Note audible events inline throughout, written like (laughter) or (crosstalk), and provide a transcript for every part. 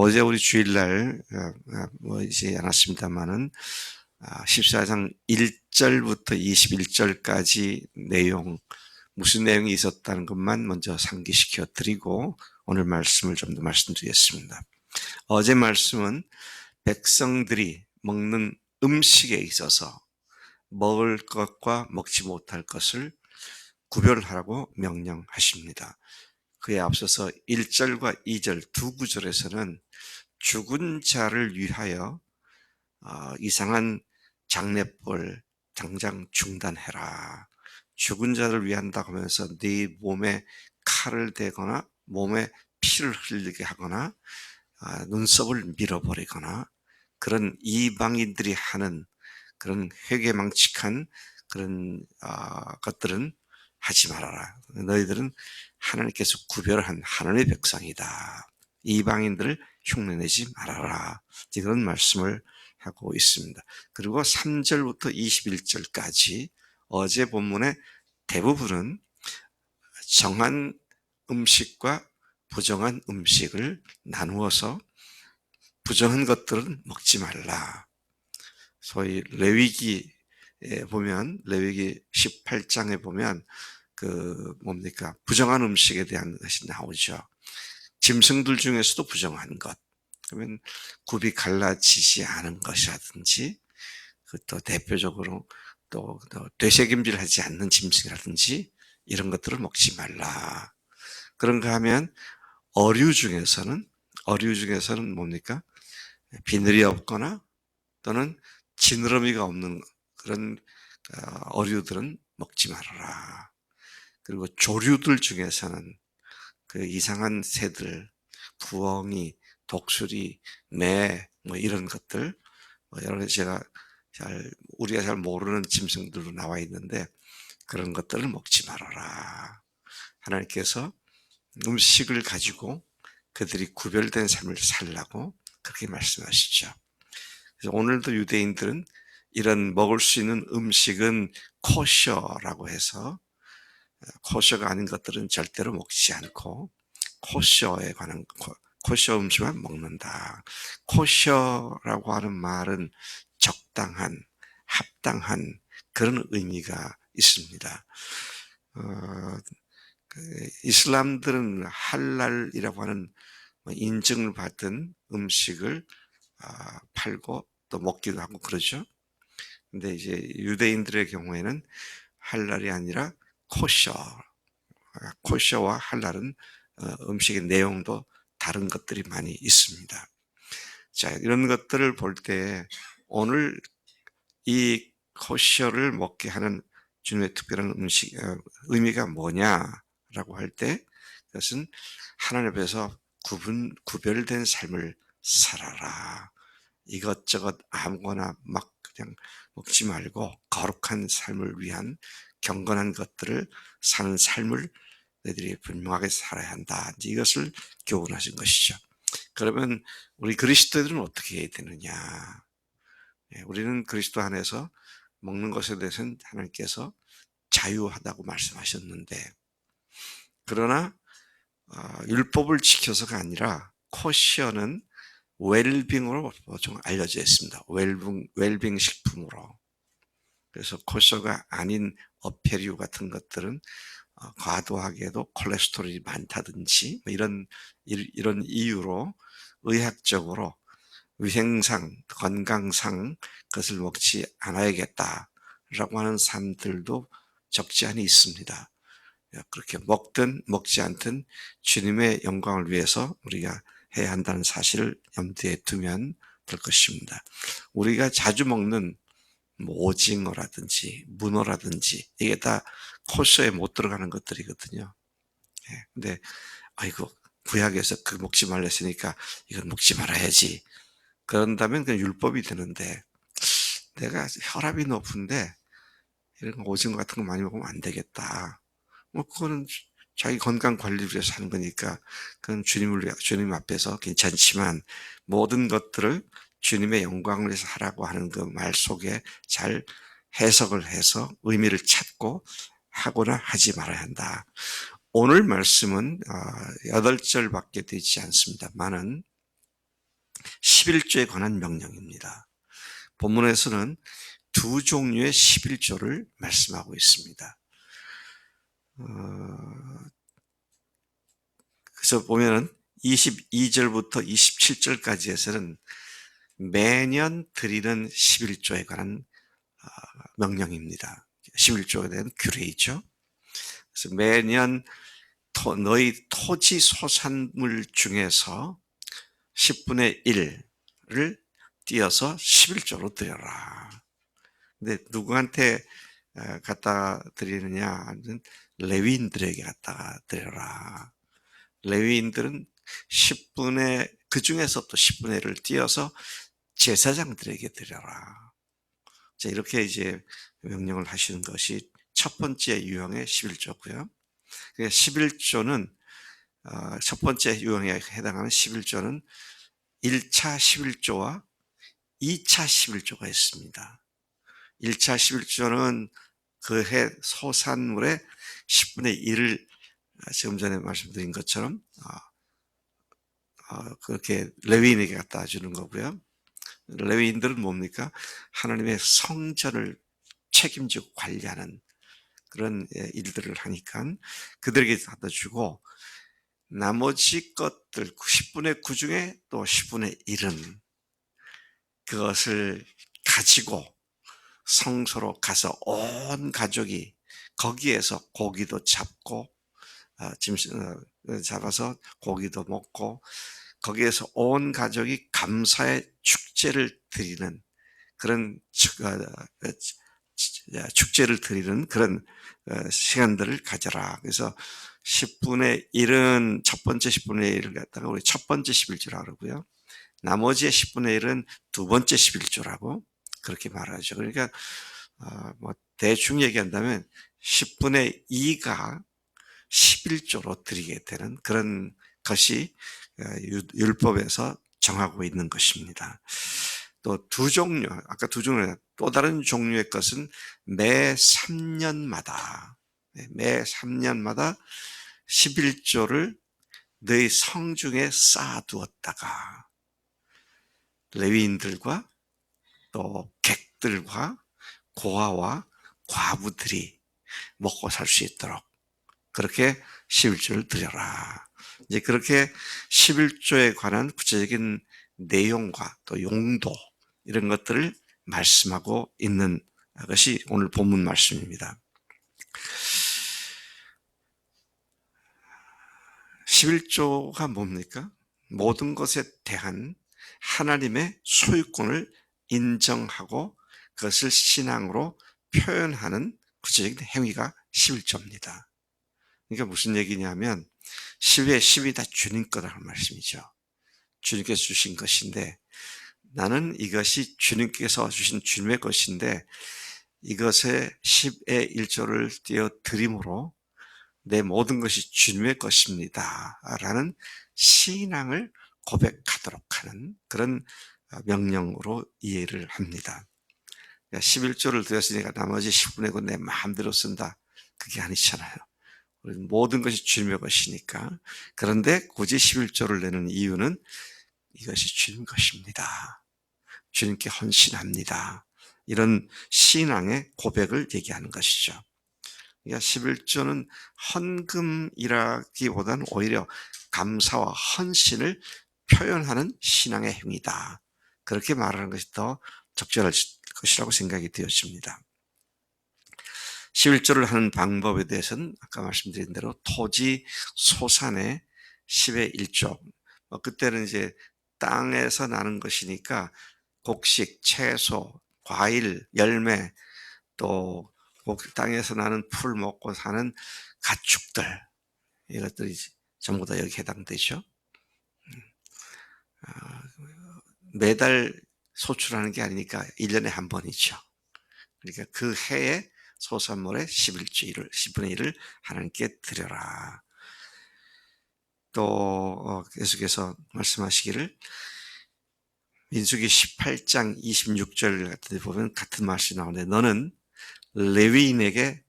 어제 우리 주일날 어, 어, 뭐이지 않았습니다만은 14장 1절부터 21절까지 내용 무슨 내용이 있었다는 것만 먼저 상기시켜 드리고 오늘 말씀을 좀 더 말씀드리겠습니다. 어제 말씀은 백성들이 먹는 음식에 있어서 먹을 것과 먹지 못할 것을 구별하라고 명령하십니다. 그에 앞서서 1절과 2절 두 구절에서는 죽은 자를 위하여 어, 이상한 장례벌 당장 중단해라. 죽은 자를 위한다 하면서 네 몸에 칼을 대거나 몸에 피를 흘리게 하거나 아, 눈썹을 밀어버리거나 그런 이방인들이 하는 그런 회개망측한 그런 아, 것들은 하지 말아라. 너희들은 하나님께서 구별한 하나님의 백성이다. 이방인들을 흉내내지 말아라. 이런 말씀을 하고 있습니다. 그리고 3절부터 21절까지 어제 본문의 대부분은 정한 음식과 부정한 음식을 나누어서 부정한 것들은 먹지 말라. 소위 레위기에 보면 레위기 18장에 보면 그 뭡니까 부정한 음식에 대한 것이 나오죠. 짐승들 중에서도 부정한 것. 그러면 굽이 갈라지지 않은 것이라든지 그또 대표적으로 또, 또 되새김질하지 않는 짐승이라든지 이런 것들을 먹지 말라. 그런가 하면 어류 중에서는 어류 중에서는 뭡니까 비늘이 없거나 또는 지느러미가 없는 그런 어, 어류들은 먹지 말아라. 그리고 조류들 중에서는 그 이상한 새들, 부엉이, 독수리, 매, 뭐 이런 것들, 뭐 여러 가지 제가 잘, 우리가 잘 모르는 짐승들로 나와 있는데 그런 것들을 먹지 말아라. 하나님께서 음식을 가지고 그들이 구별된 삶을 살라고 그렇게 말씀하시죠. 그래서 오늘도 유대인들은 이런 먹을 수 있는 음식은 코셔라고 해서 코셔가 아닌 것들은 절대로 먹지 않고 코셔에 관한 코셔 음식만 먹는다. 코셔라고 하는 말은 적당한, 합당한 그런 의미가 있습니다. 어, 그 이슬람들은 할랄이라고 하는 뭐 인증을 받은 음식을 아, 팔고 또 먹기도 하고 그러죠. 근데 이제 유대인들의 경우에는 할랄이 아니라 코셔, 코셔와 할랄은 어, 음식의 내용도 다른 것들이 많이 있습니다. 자, 이런 것들을 볼 때 오늘 이 코셔를 먹게 하는 주님의 특별한 음식, 어, 의미가 뭐냐라고 할 때 그것은 하나님 앞에서 구분, 구별된 삶을 살아라. 이것저것 아무거나 막 그냥 먹지 말고 거룩한 삶을 위한 경건한 것들을 사는 삶을 너희들이 분명하게 살아야 한다. 이것을 교훈하신 것이죠. 그러면 우리 그리스도들은 어떻게 해야 되느냐? 예, 우리는 그리스도 안에서 먹는 것에 대해서는 하나님께서 자유하다고 말씀하셨는데, 그러나 어, 율법을 지켜서가 아니라 코시어는 웰빙으로 좀 알려져 있습니다. 웰빙, 웰빙 식품으로. 그래서 코셔가 아닌 어페류 같은 것들은 어, 과도하게도 콜레스테롤이 많다든지 뭐 이런 이런 이유로 의학적으로 위생상 건강상 그것을 먹지 않아야겠다라고 하는 사람들도 적지 않이 있습니다. 그렇게 먹든 먹지 않든 주님의 영광을 위해서 우리가 해야 한다는 사실을 염두에 두면 될 것입니다. 우리가 자주 먹는 뭐 오징어라든지 문어라든지 이게 다 코스에 못 들어가는 것들이거든요. 예, 근데 아이고 구약에서 그 먹지 말랬으니까 이건 먹지 말아야지. 그런다면 그 율법이 되는데 내가 혈압이 높은데 이런 오징어 같은 거 많이 먹으면 안 되겠다. 뭐 그거는 자기 건강 관리를 위해서 하는 거니까 그건 주님을 주님 앞에서 괜찮지만 모든 것들을 주님의 영광을 위해서 하라고 하는 그 말 속에 잘 해석을 해서 의미를 찾고 하거나 하지 말아야 한다. 오늘 말씀은 어, 여덟 절밖에 되지 않습니다만은 11조에 관한 명령입니다. 본문에서는 두 종류의 11조를 말씀하고 있습니다. 어, 그래서 보면은 22절부터 27절까지에서는 매년 드리는 11조에 관한 어, 명령입니다. 11조에 대한 규례이죠. 그래서 매년 토, 너희 토지 소산물 중에서 10분의 1을 띄어서 11조로 드려라. 근데 누구한테 어, 갖다 드리느냐 레위인들에게 갖다가 드려라. 레위인들은 10분의 그 중에서 또 10분의 1을 띄어서 제사장들에게 드려라. 자, 이렇게 이제 명령을 하시는 것이 첫 번째 유형의 11조고요. 11조는 어, 첫 번째 유형에 해당하는 11조는 1차 11조와 2차 11조가 있습니다. 1차 11조는 그 해 소산물의 10분의 1을 지금 전에 말씀드린 것처럼 어, 어, 그렇게 레위인에게 갖다 주는 거고요. 레위인들은 뭡니까? 하나님의 성전을 책임지고 관리하는 그런 예, 일들을 하니까 그들에게 갖다 주고 나머지 것들 10분의 9 중에 또 10분의 1은 그것을 가지고 성소로 가서 온 가족이 거기에서 고기도 잡고 어, 짐 어, 잡아서 고기도 먹고 거기에서 온 가족이 감사의 축제를 드리는 그런 어, 축제를 드리는 그런 시간들을 가져라. 그래서 10분의 1은 첫 번째 10분의 1을 갖다가 우리 첫 번째 11조라고 그러고요. 나머지의 10분의 1은 두 번째 11조라고 그렇게 말하죠. 그러니까 어, 뭐 대충 얘기한다면 10분의 2가 11조로 드리게 되는 그런 것이 어, 율법에서 정하고 있는 것입니다. 또 두 종류, 아까 두 종류, 또 다른 종류의 것은 매 3년마다, 매 3년마다 11조를 너희 성 중에 쌓아두었다가 레위인들과 또 객들과 고아와 과부들이 먹고 살 수 있도록 그렇게 11조를 드려라. 이제 그렇게 11조에 관한 구체적인 내용과 또 용도 이런 것들을 말씀하고 있는 것이 오늘 본문 말씀입니다. 11조가 뭡니까? 모든 것에 대한 하나님의 소유권을 인정하고 그것을 신앙으로 표현하는 구체적인 행위가 11조입니다. 그러니까 무슨 얘기냐면 10의 10이 다 주님 거라는 말씀이죠. 주님께서 주신 것인데 나는 이것이 주님께서 주신 주님의 것인데 이것에 10의 1조를 띄어 드림으로 내 모든 것이 주님의 것입니다. 라는 신앙을 고백하도록 하는 그런 명령으로 이해를 합니다. 11조를 그러니까 드렸으니까 나머지 10분의 9내 마음대로 쓴다. 그게 아니잖아요. 모든 것이 주님의 것이니까. 그런데 굳이 11조를 내는 이유는 이것이 주님 것입니다. 주님께 헌신합니다. 이런 신앙의 고백을 얘기하는 것이죠. 그러니까 11조는 헌금이라기보다는 오히려 감사와 헌신을 표현하는 신앙의 행위다. 그렇게 말하는 것이 더 적절할 것이라고 생각이 되었습니다. 11조를 하는 방법에 대해서는 아까 말씀드린 대로 토지 소산의 10의 1조. 뭐 그때는 이제 땅에서 나는 것이니까 곡식, 채소, 과일, 열매, 또 땅에서 나는 풀 먹고 사는 가축들 이것들이 전부 다 여기 해당되죠. 음. 아, 매달 소출하는 게 아니니까 1년에 한 번이죠. 그러니까 그 해에 소산물의 11주 10분의 1을 하나님께 드려라. 또 어, 계속해서 말씀하시기를 민수기 18장 26절 같은 데 보면 같은 말씀이 나오는데 너는 레위인에게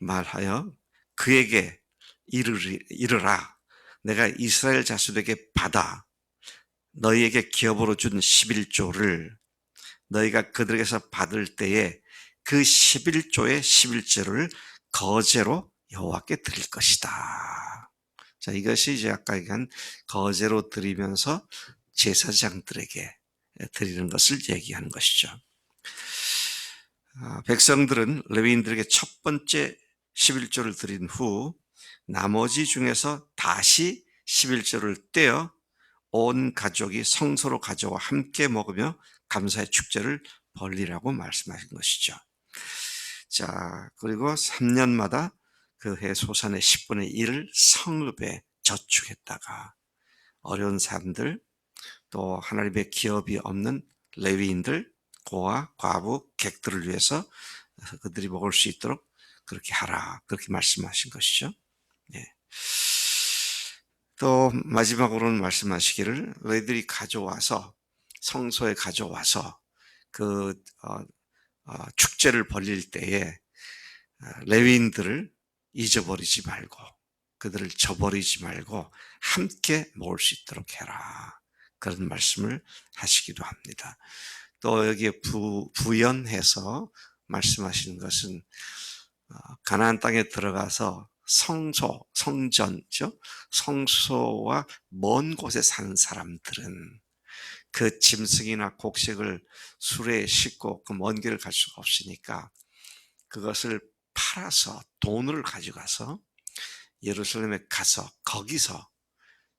말하여 그에게 이르라 내가 이스라엘 자손에게 받아 너희에게 기업으로 준 11조를 너희가 그들에게서 받을 때에 그 11조의 11조를 거제로 여호와께 드릴 것이다. 자, 이것이 이제 아까 얘기한 거제로 드리면서 제사장들에게 드리는 것을 얘기하는 것이죠. 아, 백성들은 레위인들에게 첫 번째 11조를 드린 후 나머지 중에서 다시 11조를 떼어 온 가족이 성소로 가져와 함께 먹으며 감사의 축제를 벌리라고 말씀하신 것이죠. 자, 그리고 3년마다 그 해 소산의 10분의 1을 성읍에 저축했다가 어려운 사람들 또 하나님의 기업이 없는 레위인들 고아 과부 객들을 위해서 그들이 먹을 수 있도록 그렇게 하라 그렇게 말씀하신 것이죠. 네. 또 마지막으로는 말씀하시기를 너희들이 가져와서 성소에 가져와서 그 어, 어, 축제를 벌릴 때에 어, 레위인들을 잊어버리지 말고 그들을 저버리지 말고 함께 먹을 수 있도록 해라. 그런 말씀을 하시기도 합니다. 또 여기에 부, 부연해서 말씀하시는 것은 어, 가나안 땅에 들어가서 성소, 성전죠. 성소와 먼 곳에 사는 사람들은 그 짐승이나 곡식을 술에 싣고 그 먼 길을 갈 수가 없으니까 그것을 팔아서 돈을 가져가서 예루살렘에 가서 거기서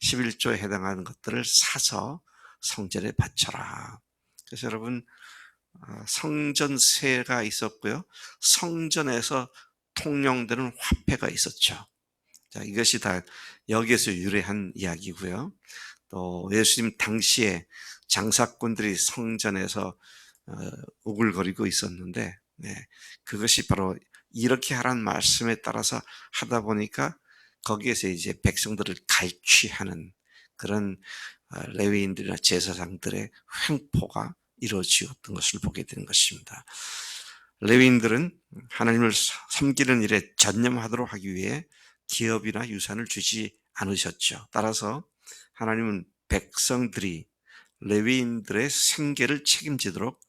11조에 해당하는 것들을 사서 성전에 바쳐라. 그래서 여러분 어, 성전세가 있었고요. 성전에서 통용되는 화폐가 있었죠. 자, 이것이 다 여기에서 유래한 이야기고요. 또 예수님 당시에 장사꾼들이 성전에서 어, 우글거리고 있었는데 네, 그것이 바로 이렇게 하라는 말씀에 따라서 하다 보니까 거기에서 이제 백성들을 갈취하는 그런 어, 레위인들이나 제사장들의 횡포가 이루어지었던 것을 보게 되는 것입니다. 레위인들은 하나님을 섬기는 일에 전념하도록 하기 위해 기업이나 유산을 주지 않으셨죠. 따라서 하나님은 백성들이 레위인들의 생계를 책임지도록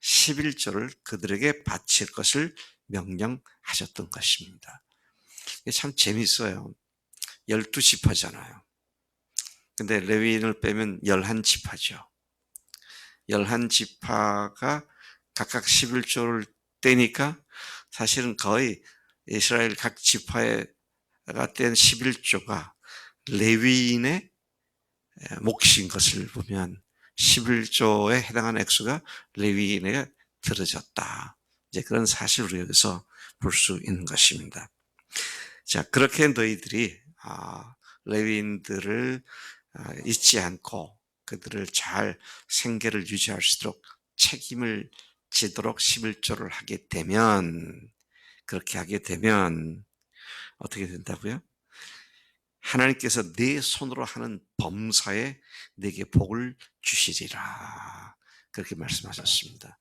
11조를 그들에게 바칠 것을 명령하셨던 것입니다. 참 재밌어요. 12지파잖아요. 근데 레위인을 빼면 11지파죠. 11지파가 각각 11조를 떼니까 사실은 거의 이스라엘 각 지파가 뗀 11조가 레위인의 몫인 것을 보면 11조에 해당하는 액수가 레위인에게 들어졌다. 이제 그런 사실을 여기서 볼 수 있는 것입니다. 자, 그렇게 너희들이 아, 레위인들을 아, 잊지 않고 그들을 잘 생계를 유지할 수 있도록 책임을 지도록 11조를 하게 되면 그렇게 하게 되면 어떻게 된다고요? 하나님께서 내 손으로 하는 범사에 내게 복을 주시리라. 그렇게 말씀하셨습니다.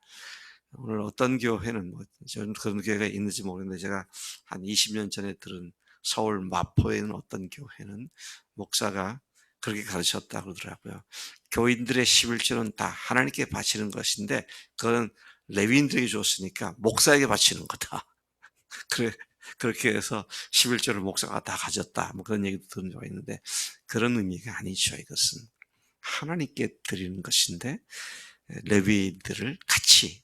오늘 어떤 교회는 뭐 저는 그런 교회가 있는지 모르겠는데 제가 한 20년 전에 들은 서울 마포에 있는 어떤 교회는 목사가 그렇게 가르쳤다 그러더라고요. 교인들의 11조는 다 하나님께 바치는 것인데 그건 레위인들에게 줬으니까 목사에게 바치는 거다. (laughs) 그래 그렇게 해서 11조를 목사가 다 가졌다. 뭐 그런 얘기도 들은 적가 있는데 그런 의미가 아니죠. 이것은 하나님께 드리는 것인데 레위들을 같이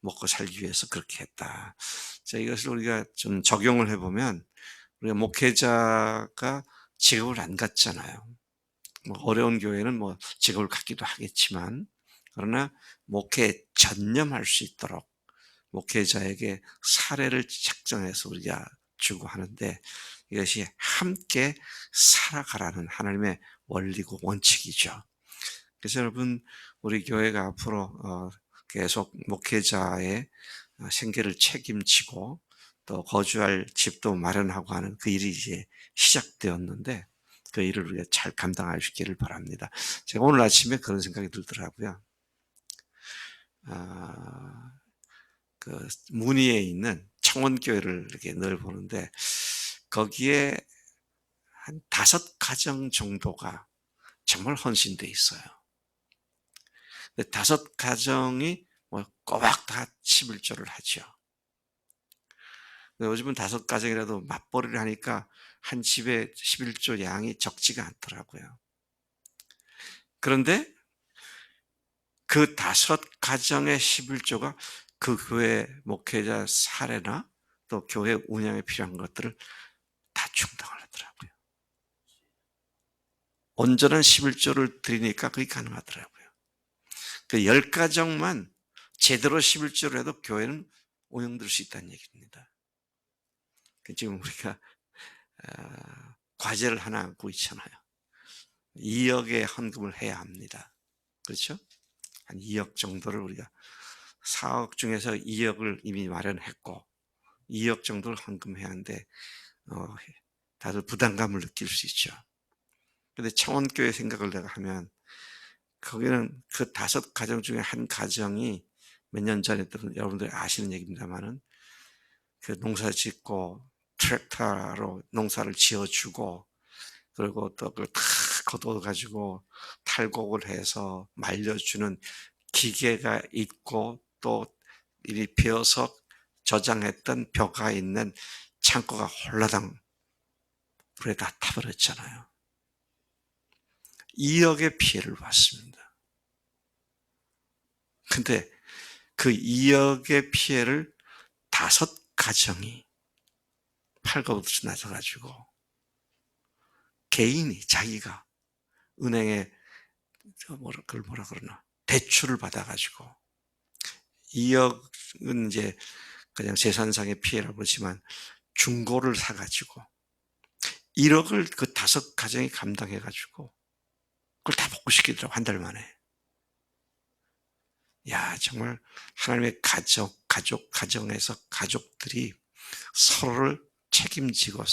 먹고 살기 위해서 그렇게 했다. 자, 이것을 우리가 좀 적용을 해보면 우리가 목회자가 직업을 안 갖잖아요. 뭐 어려운 교회는 뭐 직업을 갖기도 하겠지만 그러나 목회에 전념할 수 있도록 목회자에게 사례를 책정해서 우리가 주고 하는데 이것이 함께 살아가라는 하나님의 원리고 원칙이죠. 그래서 여러분 우리 교회가 앞으로 어, 계속 목회자의 어, 생계를 책임지고 또 거주할 집도 마련하고 하는 그 일이 이제 시작되었는데 그 일을 우리가 잘 감당할 수 있기를 바랍니다. 제가 오늘 아침에 그런 생각이 들더라고요. 아, 그 문의에 있는 창원교회를 이렇게 늘 보는데 거기에 한 다섯 가정 정도가 정말 헌신돼 있어요. 다섯 가정이 뭐 꼬박 다 11조를 하죠. 요즘은 다섯 가정이라도 맞벌이를 하니까 한 집에 11조 양이 적지가 않더라고요. 그런데 그 다섯 가정의 11조가 그 교회 목회자 사례나 또 교회 운영에 필요한 것들을 다 충당을 하더라고요. 온전한 11조를 드리니까 그게 가능하더라고요. 그 10가정만 제대로 11조를 해도 교회는 운영될 수 있다는 얘기입니다. 그 지금 우리가 어, 과제를 하나 안고 있잖아요. 2억의 헌금을 해야 합니다. 그렇죠? 한 2억 정도를 우리가 4억 중에서 2억을 이미 마련했고 2억 정도를 헌금해야 하는데 어, 다들 부담감을 느낄 수 있죠. 근데 청원교회 생각을 내가 하면 거기는 그 다섯 가정 중에 한 가정이 몇 년 전에 또 여러분들이 아시는 얘기입니다만은 그 농사 짓고 트랙터로 농사를 지어주고 그리고 또 그걸 다 걷어가지고 탈곡을 해서 말려주는 기계가 있고 또 이리 비어서 저장했던 벼가 있는 창고가 홀라당 불에 다 타버렸잖아요. 2억의 피해를 봤습니다. 근데 그 2억의 피해를 다섯 가정이 팔거부터 나서가지고 개인이 자기가 은행에 뭐라 그걸 뭐라 그러나 대출을 받아가지고 2억은 이제 그냥 재산상의 피해라고 그러지만 중고를 사가지고 1억을 그 다섯 가정이 감당해가지고 그걸 다 복구시키더라고 한 달 만에. 야 정말 하나님의 가족, 가족, 가정에서 가족들이 서로를 책임지고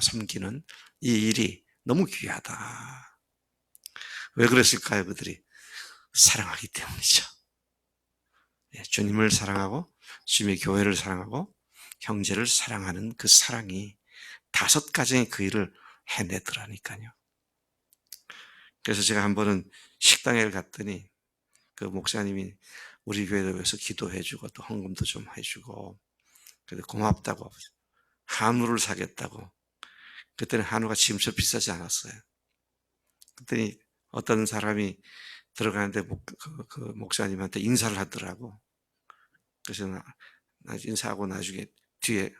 섬기는 이 일이 너무 귀하다. 왜 그랬을까요, 그들이? 사랑하기 때문이죠. 예, 주님을 사랑하고, 주님의 교회를 사랑하고, 형제를 사랑하는 그 사랑이 다섯 가정의 그 일을 해내더라니까요. 그래서 제가 한 번은 식당에 갔더니 그 목사님이 우리 교회를 위해서 기도해주고 또 헌금도 좀 해주고 그래도 고맙다고 한우를 사겠다고 그때는 한우가 지금처럼 비싸지 않았어요. 그랬더니 어떤 사람이 들어가는데 목, 그, 그 목사님한테 인사를 하더라고. 그래서 나, 나 인사하고 나중에 뒤에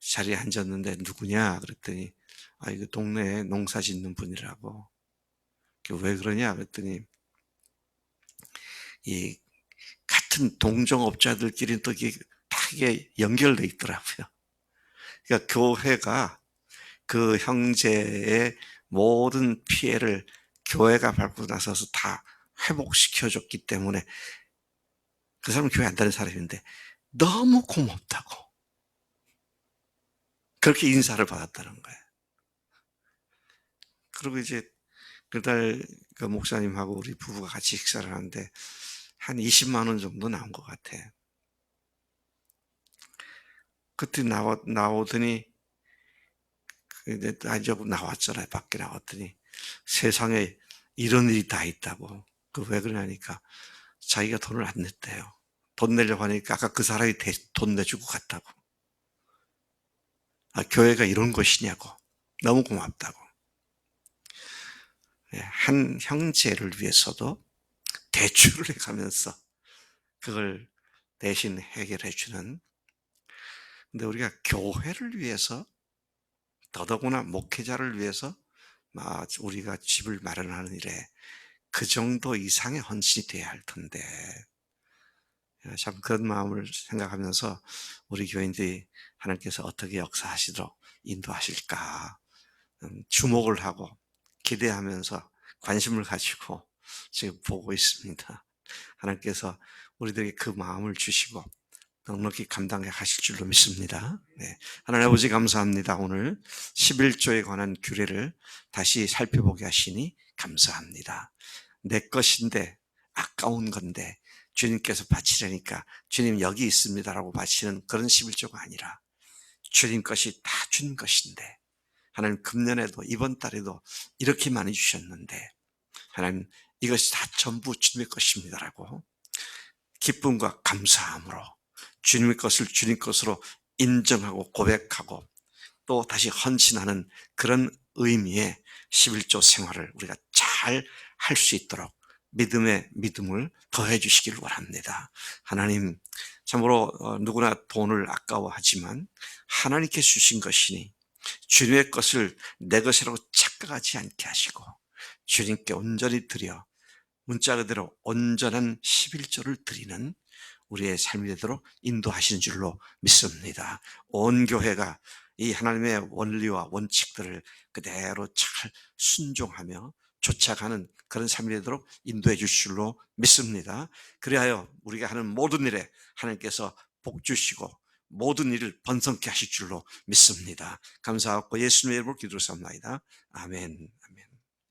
자리에 앉았는데 누구냐 그랬더니 아 이거 동네에 농사 짓는 분이라고. 왜 그러냐 그랬더니 이 같은 동종업자들끼리 또 이게 다 이게 연결돼 있더라고요. 그러니까 교회가 그 형제의 모든 피해를 교회가 밟고 나서서 다 회복시켜줬기 때문에 그 사람은 교회 안 다니는 사람인데 너무 고맙다고 그렇게 인사를 받았다는 거예요. 그리고 이제 그달 그 목사님하고 우리 부부가 같이 식사를 하는데 한 20만 원 정도 나온 것 같아. 그때 나오, 나오더니 이제 이제 나왔잖아요. 밖에 나왔더니 세상에 이런 일이 다 있다고. 그 왜 그러냐니까 자기가 돈을 안 냈대요. 돈 내려고 하니까 아까 그 사람이 돈 내주고 갔다고. 아, 교회가 이런 것이냐고. 너무 고맙다고. 예, 한 형제를 위해서도 대출을 해가면서 그걸 대신 해결해 주는 근데 우리가 교회를 위해서 더더구나 목회자를 위해서 우리가 집을 마련하는 일에 그 정도 이상의 헌신이 돼야 할 텐데 참 그런 마음을 생각하면서 우리 교인들이 하나님께서 어떻게 역사하시도록 인도하실까 음, 주목을 하고 기대하면서 관심을 가지고 지금 보고 있습니다. 하나님께서 우리들에게 그 마음을 주시고 넉넉히 감당해 가실 줄로 믿습니다. 네. 하나님 아버지 감사합니다. 오늘 11조에 관한 규례를 다시 살펴보게 하시니 감사합니다. 내 것인데 아까운 건데 주님께서 바치려니까 주님 여기 있습니다라고 바치는 그런 11조가 아니라 주님 것이 다 주님 것인데 하나님 금년에도 이번 달에도 이렇게 많이 주셨는데 하나님 이것이 다 전부 주님의 것입니다라고 기쁨과 감사함으로 주님의 것을 주님 것으로 인정하고 고백하고 또 다시 헌신하는 그런 의미의 11조 생활을 우리가 잘 할 수 있도록 믿음의 믿음을 더해 주시기를 원합니다. 하나님, 참으로 어, 누구나 돈을 아까워하지만 하나님께 주신 것이니 주님의 것을 내 것이라고 착각하지 않게 하시고 주님께 온전히 드려 문자 그대로 온전한 11조를 드리는 우리의 삶이 되도록 인도하시는 줄로 믿습니다. 온 교회가 이 하나님의 원리와 원칙들을 그대로 잘 순종하며 쫓아가는 그런 삶이 되도록 인도해 주실 줄로 믿습니다. 그리하여 우리가 하는 모든 일에 하나님께서 복 주시고 모든 일을 번성케 하실 줄로 믿습니다. 감사하고 예수님의 이름으로 기도를 삼나이다. 아멘. 아멘.